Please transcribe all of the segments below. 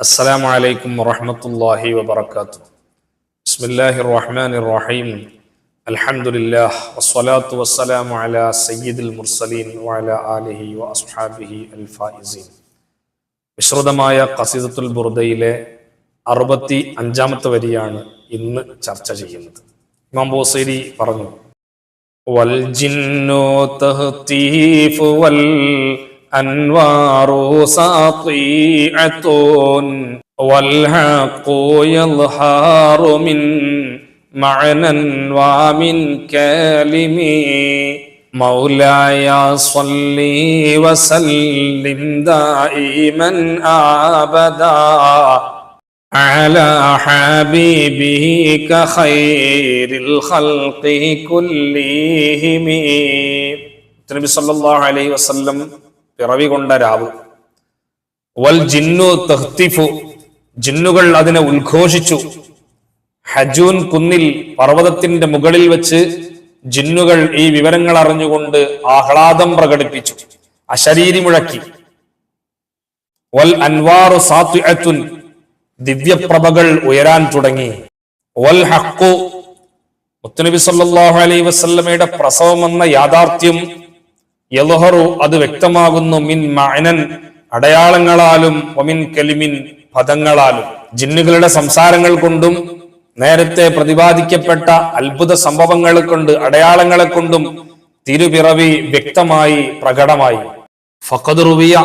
السلام عليكم ورحمة الله وبركاته بسم الله الرحمن الرحيم الحمد لله والصلاة والسلام على سيد المرسلين وعلى آله وأصحابه الفائزين വിശ്രുതമായ കസീദത്തുൽ ബുർദയിലെ അറുപത്തി അഞ്ചാമത്തെ വരിയാണ് ഇന്ന് ചർച്ച ചെയ്യുന്നത് ഇമാം ബോസേരി പറഞ്ഞു والجن تهتيف الأنوار ساطيعة والحق يظهر من معنى ومن كلم. مولاي صل وسلم دائما أبدا على حبيبك خير الخلق كلهم. النبي صلى الله عليه وسلم പിറവി കൊണ്ട രാവ് വൽ ജിന്നു തഹ്തിഫു ജിന്നുകൾ അതിനെ ഉദ്ഘോഷിച്ചു. ഹജൂൻ കുന്നിൽ പർവതത്തിന്റെ മുകളിൽ വെച്ച് ജിന്നുകൾ ഈ വിവരങ്ങൾ അറിഞ്ഞുകൊണ്ട് ആഹ്ലാദം പ്രകടിപ്പിച്ചു. അശരീരി മുഴക്കി വൽ അൻവാറു സാത്വിഅത്തുൻ ദിവ്യപ്രഭകൾ ഉയരാൻ തുടങ്ങി. വൽ ഹക്കു മുത്തുനബി സല്ലല്ലാഹു അലൈഹി വസല്ലമയുടെ പ്രസവം എന്ന യാഥാർത്ഥ്യം യൽഹറു അത് വ്യക്തമാകുന്നു മിൻ മഅനൻ അടയാളങ്ങളാലും ഒമിൻ കലിമിൻ പദങ്ങളാലും. ജിന്നുകളുടെ സംസാരങ്ങൾ കൊണ്ടും നേരത്തെ പ്രതിപാദിക്കപ്പെട്ട അത്ഭുത സംഭവങ്ങൾ കൊണ്ട് അടയാളങ്ങളെ കൊണ്ടും തിരുപിറവി വ്യക്തമായി പ്രകടമായി. ഫഖദ് റുവിയ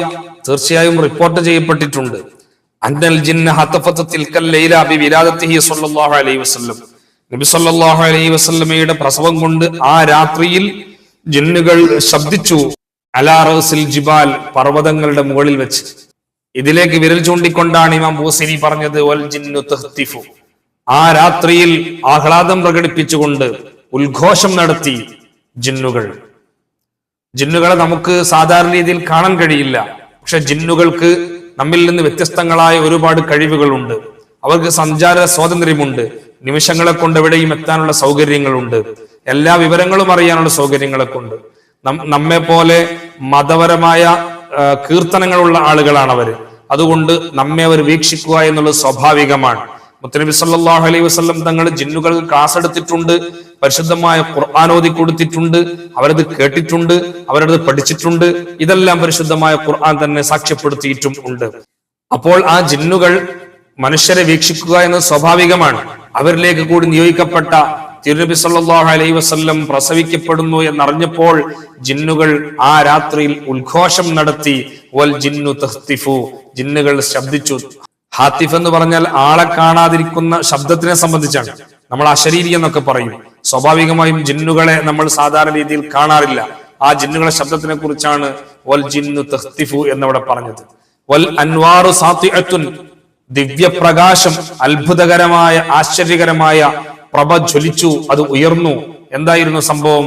തീർച്ചയായും റിപ്പോർട്ട് ചെയ്യപ്പെട്ടിട്ടുണ്ട്. അന്നൽ ജിന്ന ഹത്തഫത്തിൽ വിലാദത്തിഹി സ്വല്ലല്ലാഹു അലൈഹി വസല്ലം. നബി സല്ലല്ലാഹു അലൈഹി വസല്ലമയുടെ പ്രസവം കൊണ്ട് ആ രാത്രിയിൽ ജിന്നുകൾ ശബ്ദിച്ചു അലാറോസിൽ ജിബാൽ പർവതങ്ങളുടെ മുകളിൽ വെച്ച്. ഇതിലേക്ക് വിരൽ ചൂണ്ടിക്കൊണ്ടാണ് ഇമാം ബൂസിനി പറഞ്ഞത് ജിന്നു തഹ്തിഫു. ആ രാത്രിയിൽ ആഹ്ലാദം പ്രകടിപ്പിച്ചുകൊണ്ട് ഉദ്ഘോഷം നടത്തി ജിന്നുകൾ. ജിന്നുകളെ നമുക്ക് സാധാരണ രീതിയിൽ കാണാൻ കഴിയില്ല. പക്ഷെ ജിന്നുകൾക്ക് നമ്മിൽ നിന്ന് വ്യത്യസ്തങ്ങളായ ഒരുപാട് കഴിവുകളുണ്ട്. അവർക്ക് സഞ്ചാര സ്വാതന്ത്ര്യമുണ്ട്. നിമിഷങ്ങളെ കൊണ്ട് എവിടെയും എത്താനുള്ള സൗകര്യങ്ങളുണ്ട്. എല്ലാ വിവരങ്ങളും അറിയാനുള്ള സൗകര്യങ്ങളെ കൊണ്ട്. നം- നമ്മെ പോലെ മതപരമായ കീർത്തനങ്ങളുള്ള ആളുകളാണ് അവർ. അതുകൊണ്ട് നമ്മെ അവർ വീക്ഷിക്കുക എന്നുള്ളത് സ്വാഭാവികമാണ്. മുത്തനബി സല്ലാഹു അലൈഹി വസ്ലം തങ്ങൾ ജിന്നുകൾ ക്ലാസ് എടുത്തിട്ടുണ്ട് പരിശുദ്ധമായ ഖുർആാനോദി കൊടുത്തിട്ടുണ്ട് അവരത് കേട്ടിട്ടുണ്ട് അവരത് പഠിച്ചിട്ടുണ്ട്. ഇതെല്ലാം പരിശുദ്ധമായ ഖുർആൻ തന്നെ സാക്ഷ്യപ്പെടുത്തിയിട്ടും ഉണ്ട്. അപ്പോൾ ആ ജിന്നുകൾ മനുഷ്യരെ വീക്ഷിക്കുക എന്നത് സ്വാഭാവികമാണ്. അവരിലേക്ക് കൂടി നിയോഗിക്കപ്പെട്ട തിരുനബി സല്ലാഹു അലൈഹി വസ്ല്ലം പ്രസവിക്കപ്പെടുന്നു എന്നറിഞ്ഞപ്പോൾ ജിന്നുകൾ ആ രാത്രിയിൽ ഉദ്ഘോഷം നടത്തി വൽ ജിന്നു തഹ്തിഫു ജിന്നുകൾ ശബ്ദിച്ചു. ഹാത്തിഫ് എന്ന് പറഞ്ഞാൽ ആളെ കാണാതിരിക്കുന്ന ശബ്ദത്തിനെ സംബന്ധിച്ചാണ്. നമ്മൾ അശരീരി എന്നൊക്കെ പറയും. സ്വാഭാവികമായും ജിന്നുകളെ നമ്മൾ സാധാരണ രീതിയിൽ കാണാറില്ല. ആ ജിന്നുകളെ ശബ്ദത്തിനെ കുറിച്ചാണ് വൽ ജിന്നു തഹ്തിഫു എന്നവിടെ പറഞ്ഞത്. വൽ അൻവാറു സാത്തിഅത്തുൻ ദിവ്യപ്രകാശം അത്ഭുതകരമായ ആശ്ചര്യകരമായ പ്രഭ ജ്വലിച്ചു അത് ഉയർന്നു. എന്തായിരുന്നു സംഭവം?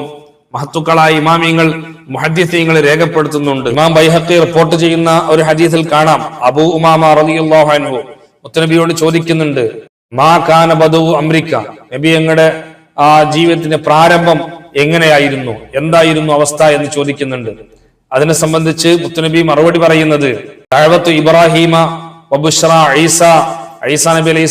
മഹത്തുക്കളായ ഇമാമിയങ്ങൾ മുഹദ്ദിസീങ്ങൾ രേഖപ്പെടുത്തുന്നുണ്ട്. ഇമാം ബൈഹഖി റിപ്പോർട്ട് ചെയ്യുന്ന ഒരു ഹദീസിൽ കാണാം. അബൂ ഉമാമ റളിയല്ലാഹു അൻഹു മുത്തനബിയോട് ചോദിക്കുന്നുണ്ട് മാ കാന ബദു അമ്രിക്ക നബി ഞങ്ങളുടെ ആ ജീവിതത്തിന്റെ പ്രാരംഭം എങ്ങനെയായിരുന്നു? എന്തായിരുന്നു അവസ്ഥ എന്ന് ചോദിക്കുന്നുണ്ട്. അതിനെ സംബന്ധിച്ച് മുത്തനബി മറുപടി പറയുന്നത് ദഅവത്തു ഇബ്രാഹീമ വബുഷ്റ ഈസ. ഈസാ നബി അലൈഹി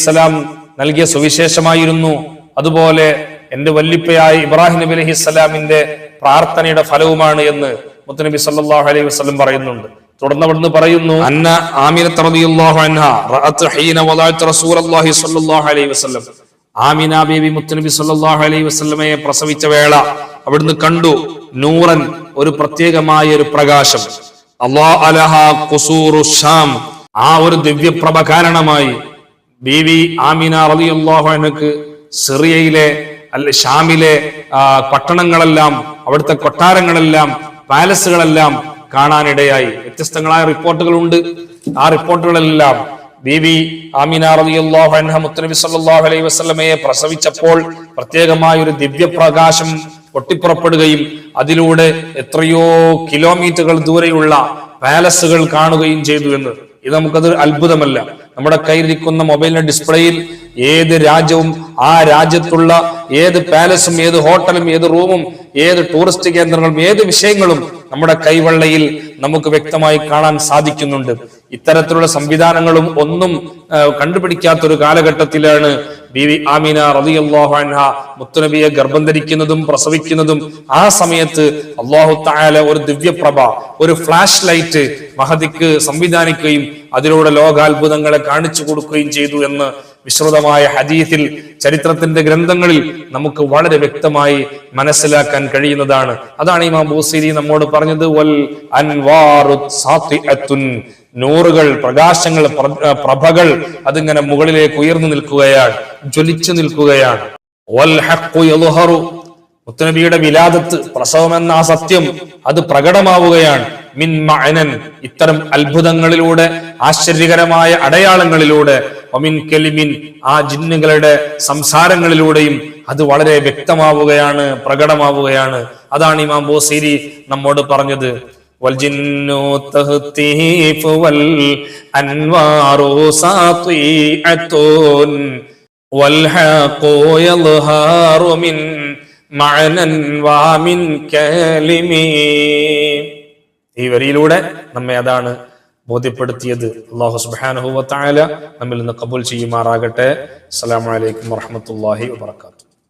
നൽകിയ സുവിശേഷമായിരുന്നു അതുപോലെ എന്റെ വല്ലിപ്പയായ ഇബ്രാഹിം നബി അലഹി സ്വലാമിന്റെ പ്രാർത്ഥനയുടെ ഫലവുമാണ് എന്ന് മുത്തനബി സല്ലാഹു അലൈഹി വസ്ലം പറയുന്നുണ്ട്. തുടർന്ന് അവിടുന്ന് പറയുന്നു അന്ന ആമിന റളിയല്ലാഹു അൻഹ റഅത് ഹീന വദഅത്ത് റസൂലുള്ളാഹി സ്വല്ലല്ലാഹു അലൈഹി വസല്ലം. ആമിന ബീവി മുത്തനബി സല്ലല്ലാഹു അലൈഹി വസല്ലമയെ പ്രസവിച്ച വേള അവിടുന്ന് കണ്ടു നൂറൻ ഒരു പ്രത്യേകമായ ഒരു പ്രകാശം. അല്ലാ അലഹ ഖുസൂറു ഷാം ആ ഒരു ദിവ്യപ്രഭ കാരണമായി ബീവി ആമിന റളിയല്ലാഹു അൻഹക്ക് സിറിയയിലെ അല്ല ഷാമിലെ പട്ടണങ്ങളെല്ലാം അവിടുത്തെ കൊട്ടാരങ്ങളെല്ലാം പാലസുകളെല്ലാം കാണാനിടയായി. വ്യത്യസ്തങ്ങളായ റിപ്പോർട്ടുകളുണ്ട്. ആ റിപ്പോർട്ടുകളെല്ലാം ബീവി ആമിന റളിയല്ലാഹു അൻഹ മുത്തനബി സല്ലല്ലാഹു അലൈഹി വസല്ലമയെ പ്രസവിച്ചപ്പോൾ പ്രത്യേകമായ ഒരു ദിവ്യപ്രകാശം പൊട്ടിപ്പുറപ്പെടുകയും അതിലൂടെ എത്രയോ കിലോമീറ്ററുകൾ ദൂരെയുള്ള പാലസുകൾ കാണുകയും ചെയ്തു എന്ന്. ഇത് നമുക്കത് അത്ഭുതമല്ല. നമ്മുടെ കയ്യിലിരിക്കുന്ന മൊബൈലിന്റെ ഡിസ്പ്ലേയിൽ ഏത് രാജ്യവും ആ രാജ്യത്തുള്ള ഏത് പാലസും ഏത് ഹോട്ടലും ഏത് റൂമും ഏത് ടൂറിസ്റ്റ് കേന്ദ്രങ്ങളും ഏത് വിഷയങ്ങളും നമ്മുടെ കൈവെള്ളയിൽ നമുക്ക് വ്യക്തമായി കാണാൻ സാധിക്കുന്നുണ്ട്. ഇത്തരത്തിലുള്ള സംവിധാനങ്ങളും ഒന്നും കണ്ടുപിടിക്കാത്ത കണ്ടുപിടിക്കാത്തൊരു കാലഘട്ടത്തിലാണ് ബീവി ആമിന റളിയല്ലാഹു അൻഹ മുത്തുനബിയെ ഗർഭം ധരിക്കുന്നതും പ്രസവിക്കുന്നതും ആ സമയത്ത് അള്ളാഹു താല ഒരു ദിവ്യപ്രഭ ഒരു ഫ്ലാഷ് ലൈറ്റ് മഹദിക്ക് സംവിധാനിക്കുകയും അതിലൂടെ ലോകാത്ഭുതങ്ങളെ കാണിച്ചു കൊടുക്കുകയും ചെയ്തു എന്ന് വിശ്രുതമായ ഹദീഫിൽ ചരിത്രത്തിന്റെ ഗ്രന്ഥങ്ങളിൽ നമുക്ക് വളരെ വ്യക്തമായി മനസ്സിലാക്കാൻ കഴിയുന്നതാണ്. അതാണ് ഇമാം ബൂസിരി നമ്മോട് പറഞ്ഞത് വൽ അൻവാറു നൂറുകൾ പ്രകാശങ്ങൾ പ്രഭകൾ അതിങ്ങനെ മുകളിലേക്ക് ഉയർന്നു നിൽക്കുകയാണ് ജ്വലിച്ചു നിൽക്കുകയാണ്. മുത്തനബിയുടെ വിലാദത്ത് പ്രസവം എന്ന ആ സത്യം അത് പ്രകടമാവുകയാണ്. മിൻ മഅനൻ ഇത്തരം അത്ഭുതങ്ങളിലൂടെ ആശ്ചര്യകരമായ അടയാളങ്ങളിലൂടെ ഒമിൻ കെലിമിൻ ആ ജിന്നുകളുടെ സംസാരങ്ങളിലൂടെയും അത് വളരെ വ്യക്തമാവുകയാണ് പ്രകടമാവുകയാണ്. അതാണ് ഇമാം ബോസേരി നമ്മോട് പറഞ്ഞത്. ഈ വരിയിലൂടെ നമ്മെ അതാണ് ബോധ്യപ്പെടുത്തിയത്. അള്ളാഹു സുബ്ഹാനഹു വ തആല നമ്മിൽ നിന്ന് കബൂൽ ചെയ്യുമാറാകട്ടെ. അസ്സലാമു അലൈക്കും വറഹ്മത്തുള്ളാഹി വബറകാതുഹു.